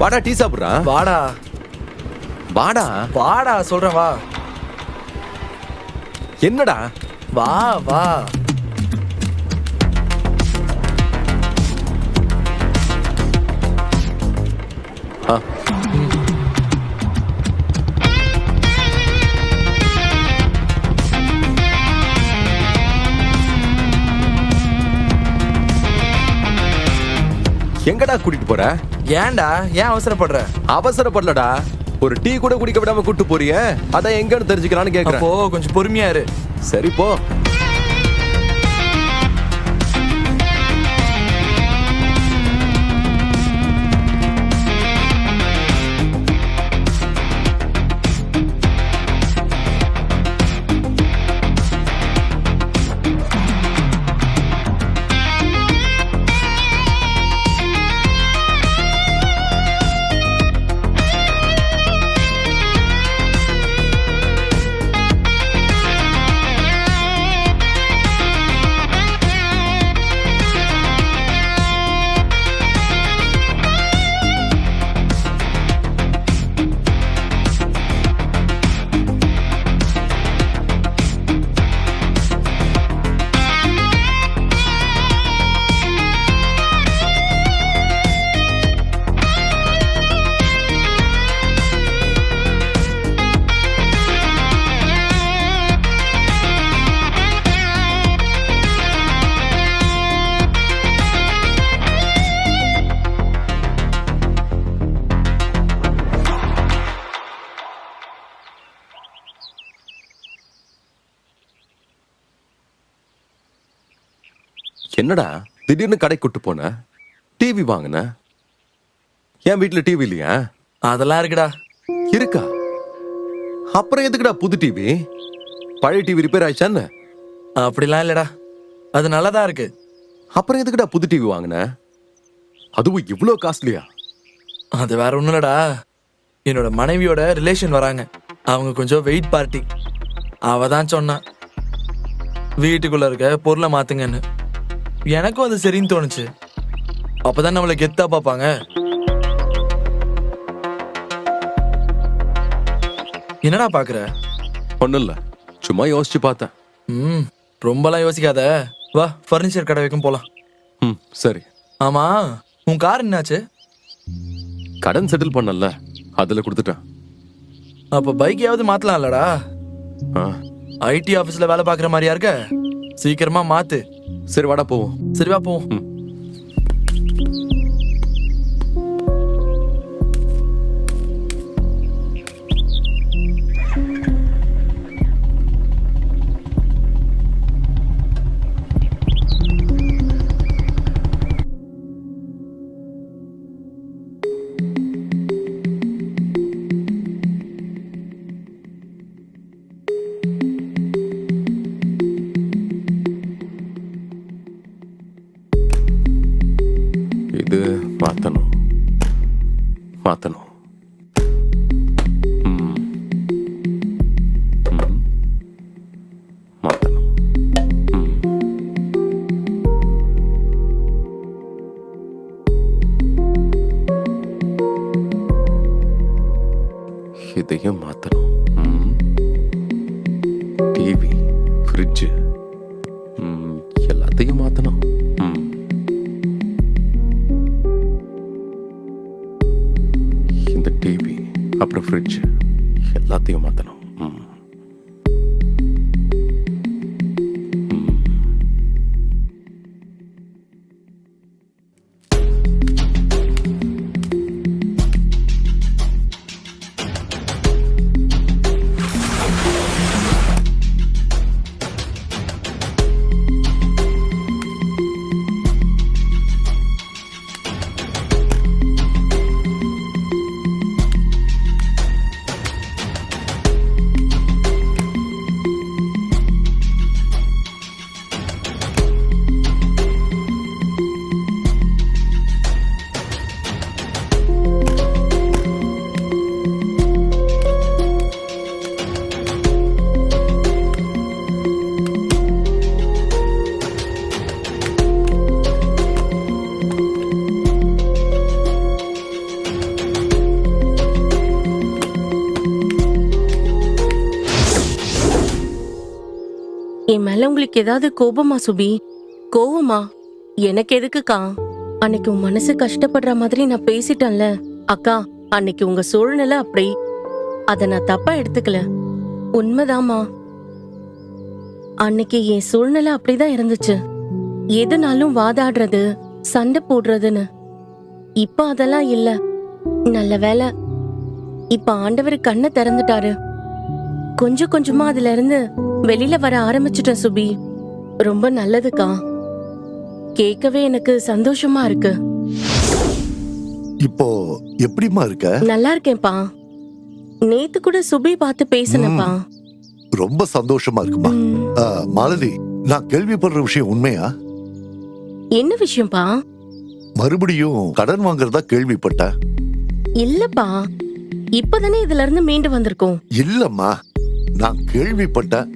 வாடா டீ சாப்பிடுறா? வாடா. வாடா? வாடா சொல்றேன் வா. என்னடா? வா வா. எங்கடா கூட்டிட்டு போற? ஏன்டா? ஏன் அவசரப்படுற? அவசரப்படலடா. ஒரு டீ கூட குடிக்க விடாம கூட்டு போறிய? அதான் எங்கன்னு தெரிஞ்சுக்கலாம்னு கேக்குறேன். அப்போ கொஞ்சம் பொறுமையா இரு. சரி போ. என்னடா? திடீர்னு கடை கூட்டு போன. டிவி வாங்கின. என் வீட்டுல டிவி இல்லையா? அதெல்லாம் இருக்குடா. இருக்கா? அப்புறம் எதுக்குடா புது டிவி பழைய டிவி ரிப்பேர் ஆயிடுச்சான்னு அப்படிலாம் இல்லடா. அது நல்லதா இருக்கு. அப்புறம் எதுக்குடா புது டிவி வாங்கின? அதுவும் இவ்ளோ காஸ்ட்லியா அது வேற ஒண்ணும் இல்லடா. என்னோட மனைவியோட ரிலேஷன் வராங்க. அவங்க கொஞ்சம் வெயிட் பார்ட்டி அவ தான் சொன்னா வீட்டுக்குள்ள இருக்க பொருளை மாத்துங்கன்னு. எனக்கும் அது சரின்னு தோணுச்சு. அப்பதான் நம்மளை கெத்தா பார்ப்பாங்க. என்னடா பாக்குற ஒண்ணும் இல்ல. சும்மா யோசிச்சு பார்த்தேன். ம் ரொம்பலாம் யோசிக்காத. வா ஃபர்னிச்சர் கடை வைக்கும் போலாம். ம் சரி. ஆமா உன் கார் என்னாச்சு? கடன் செட்டில் பண்ணல. அதுல கொடுத்துட்டேன். அப்ப பைக்கையாவது மாத்தலாம்லடா. ஆ, ஐடி ஆபீஸ்ல வேலை பார்க்குற மாதிரியா இருக்க? சீக்கிரமா மாத்து. சரி வாடா போவோம். சரி வா போவோம். மாற்றணும் மாத்தணும். இதையும் மாற்றணும் டிவி ஃப்ரிட்ஜு. எல்லாத்தையும் மாத்தணும். அப்புறம் ஃப்ரிட்ஜ் எல்லாத்தையும் மாற்றணும் என் மேல உங்களுக்கு ஏதாவது கோபமா சுபி? கோவமா? எனக்கு எதுக்குக்கா? அன்னைக்கு உன் மனசு கஷ்டப்படுற மாதிரி நான் பேசிட்டேன்ல. அக்கா அன்னைக்கு உங்க சூழ்நிலை அப்படி. அத நான் தப்பா எடுத்துக்கல. உண்மைதாம்மா. அன்னைக்கு என் சூழ்நிலை அப்படிதான் இருந்துச்சு. எதுனாலும் வாதாடுறது சண்டை போடுறதுன்னு. இப்ப அதெல்லாம் இல்ல. நல்ல வேலை இப்ப ஆண்டவர் கண்ணை திறந்துட்டாரு. கொஞ்சம் கொஞ்சமா அதுல இருந்து வெளியில வர ஆரம்பிச்சிட்டேன் சுபி. ரொம்ப நல்லதுக்கா. கேட்கவே எனக்கு சந்தோஷமா இருக்கு. இப்போ எப்படிம்மா இருக்க? நல்லா இருக்கேன்ப்பா. நேத்து கூட சுபி பார்த்து பேசினப்பா ரொம்ப சந்தோஷமா இருக்குமா? மாலதி நான் கேள்விப்படுற விஷயம் உண்மையா? என்ன விஷயம்ப்பா? மறுபடியும் கடன் வாங்குறதா கேள்விப்பட்டேன் இல்லப்பா. இப்பதானே இதுல இருந்து மீண்டு வந்திருக்கோம். இல்லம்மா. நான் கேள்விப்பட்டேன்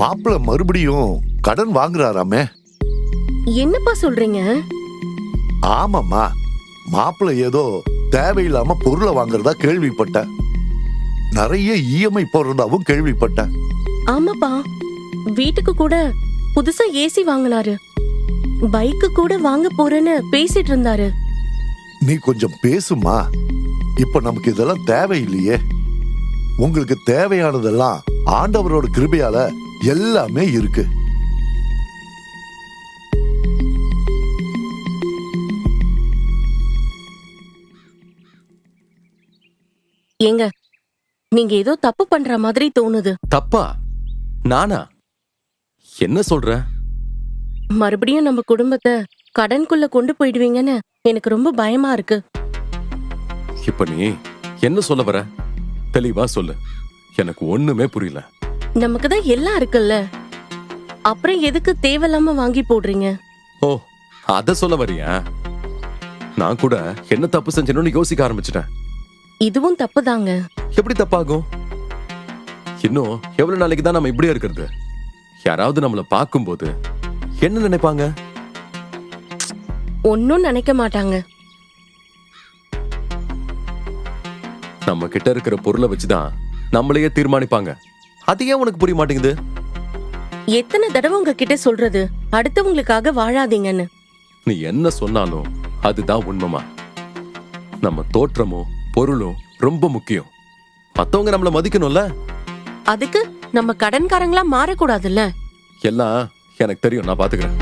மாப்பிள்ள மறுபடியும் கடன் வாங்குறாராமே. என்னப்பா சொல்றீங்க? ஆமாம்மா. மாப்பிள்ள ஏதோ தேவையில்லாம பொருளை வாங்குறதா கேள்விப்பட்டேன். நிறைய இஎம்ஐ போடுறதாவும் கேள்விப்பட்டேன். ஆமாப்பா. வீட்டுக்கு கூட புதுசா ஏசி வாங்கினாரு. பைக்கு கூட வாங்க போறேன்னு பேசிட்டு இருந்தாரு. நீ கொஞ்சம் பேசுமா. இப்ப நமக்கு இதெல்லாம் தேவையில்லையே. உங்களுக்கு தேவையானதெல்லாம் ஆண்டவரோட கிருபையால எல்லாமே இருக்கு. ஏங்க நீங்க ஏதோ தப்பு பண்ற மாதிரி தோணுது. தப்பா? நானா? என்ன சொல்ற? மறுபடியும் நம்ம குடும்பத்தை கடனுக்குள்ள கொண்டு போயிடுவீங்கன்னு எனக்கு ரொம்ப பயமா இருக்கு. இப்ப நீ என்ன சொல்ல வர? தெளிவா சொல்லு. எனக்கு ஒண்ணுமே புரியல. நமக்கு தான் எல்லாம் இருக்குல்ல? அப்புறம் எதுக்கு தேவையில்லாம வாங்கி போடுறீங்க? ஓ அத சொல்ல வரியா நான் கூட என்ன தப்பு செஞ்சேன்னு யோசிக்க ஆரம்பிச்சிட்டேன். இதுவும் தப்புதாங்க. எப்படி தப்பாகும்? இன்னும் எவ்வளவு நாளைக்கு தான் நம்ம இப்படியே இருக்கிறது? யாராவது நம்மள பார்க்கும்போது என்ன நினைப்பாங்க? ஒன்னும் நினைக்க மாட்டாங்க. நம்ம கிட்ட இருக்கிற பொருளை வச்சுதான் நம்மளையே தீர்மானிப்பாங்க. அது ஏன் உனக்கு புரிய மாட்டேங்குது? எத்தனை தடவை உங்ககிட்ட சொல்றது? அடுத்தவங்களுக்காக வாழாதீங்கன்னு. நீ என்ன சொன்னாலும் அதுதான் உண்மைமா நம்ம தோற்றமும் பொருளும் ரொம்ப முக்கியம். மத்தவங்க நம்மள மதிக்கணும்ல? அதுக்கு நம்ம கடன்காரங்களா மாறக்கூடாதுல்ல? எல்லாம் எனக்கு தெரியும் நான் பாத்துக்கிறேன்.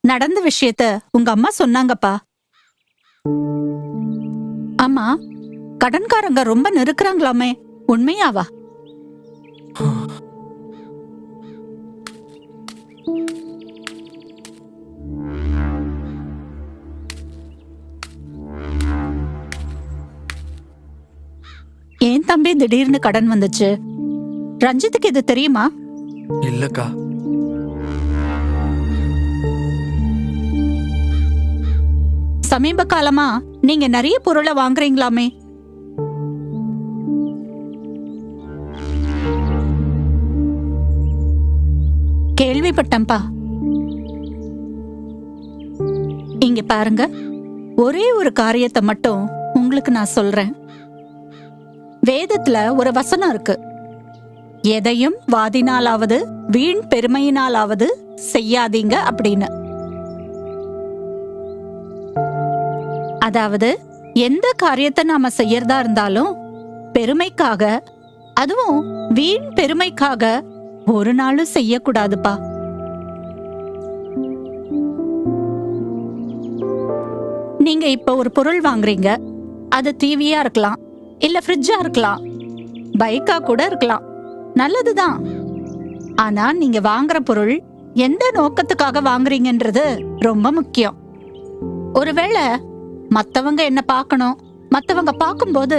நடந்த விஷயத்த உங்க அம்மா சொன்னாங்கப்பா. ஆமா கடன்காரங்க ரொம்ப நெருக்குறாங்களாமே. உண்மையாவா? ஏன் தம்பி திடீர்னு கடன் வந்துச்சு? ரஞ்சித்துக்கு இது தெரியுமா? இல்லக்கா. சமீப காலமா நீங்க நிறைய பொருளை வாங்குறீங்களாமே. கேள்விப்பட்டம்பா இங்க பாருங்க ஒரே ஒரு காரியத்தை மட்டும் உங்களுக்கு நான் சொல்றேன். வேதத்துல ஒரு வசனம் இருக்கு. எதையும் வாதினாலாவது வீண் பெருமையினாலாவது செய்யாதீங்க அப்படின்னு. அதாவது எந்த காரியத்தை நாம செய்யறதா இருந்தாலும் பெருமைக்காக அதுவும் வீண் பெருமைக்காக ஒரு நாளும் செய்யக்கூடாதுப்பா. நீங்க இப்ப ஒரு பொருள் வாங்குறீங்க. அது டிவியா இருக்கலாம் இல்ல ஃப்ரிட்ஜா இருக்கலாம் பைக்கா கூட இருக்கலாம். நல்லதுதான். ஆனா நீங்க வாங்குற பொருள் எந்த நோக்கத்துக்காக வாங்குறீங்கன்றது ரொம்ப முக்கியம். ஒருவேளை மத்தவங்க என்ன பார்க்கணும்? மத்தவங்க பார்க்கும்போது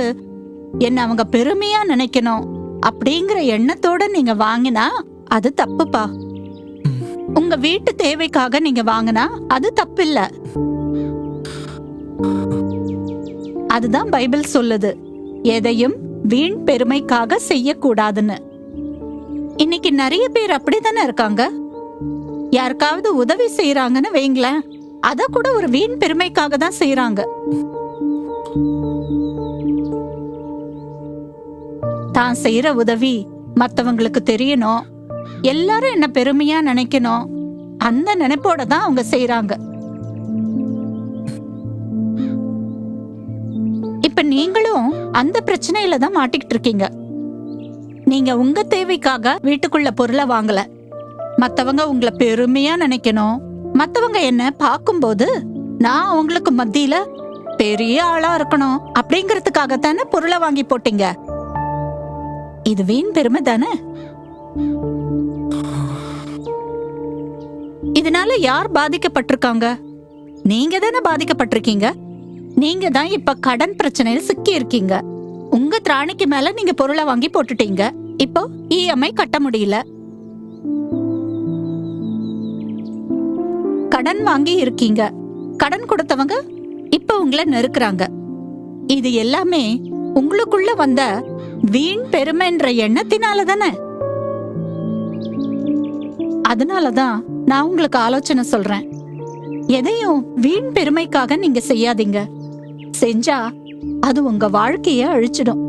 என்ன அவங்க பெருமையா நினைக்கணும்? அப்படிங்கிற எண்ணத்தோட நீங்க வாங்கினா அது தப்புப்பா. உங்க வீட்டு தேவைக்காக நீங்க வாங்கினா அது தப்பில்ல. அதுதான் பைபிள் சொல்லுது. எதையும் வீண் பெருமைக்காக செய்யக்கூடாதுன்னு. இன்னைக்கு நிறைய பேர் அப்படிதானே இருக்காங்க? யாருக்காவது உதவி செய்யறாங்கன்னு வைங்களேன். அத கூட ஒரு வீண் பெருமைக்காக தான் செய்யறாங்க தான் செய்யற உதவி மத்தவங்களுக்கு தெரியணும். எல்லாரும் என்ன பெருமையா நினைக்கணும். அந்த நினைப்போட தான் அவங்க செய்யறாங்க இப்ப நீங்களும் அந்த பிரச்சனையில தான் மாட்டிக்கிட்டு இருக்கீங்க. நீங்க உங்க தேவைக்காக வீட்டுக்குள்ள பொருளை வாங்கல. மத்தவங்க உங்களை பெருமையா நினைக்கணும். மத்தவங்க என்ன பார்க்கும்போது நான் அவங்களுக்கு மத்தியில பெரிய ஆளா இருக்கணும் அப்படிங்கறதுக்காக தானே பொருளை வாங்கி போட்டீங்க. இது வீண் பெருமை தானே? இதனால யார் பாதிக்கப்பட்டிருக்காங்க? நீங்க தானே பாதிக்கப்பட்டிருக்கீங்க? நீங்க தான் இப்ப கடன் பிரச்சனையில சிக்கி இருக்கீங்க உங்க திராணிக்கு மேல நீங்க பொருளை வாங்கி போட்டுட்டீங்க. இப்போ இஎம்ஐ கட்ட முடியல. கடன் வாங்கி இருக்கீங்க கடன் கொடுத்தவங்க இப்ப உங்களை நெருக்குறாங்க. இது எல்லாமே உங்களுக்குள்ள வந்த வீண் பெருமைன்ற எண்ணத்தினால தானே? அதனாலதான் நான் உங்களுக்கு ஆலோசனை சொல்றேன். எதையும் வீண் பெருமைக்காக நீங்க செய்யாதீங்க. செஞ்சா அது உங்க வாழ்க்கைய அழிச்சிடும்.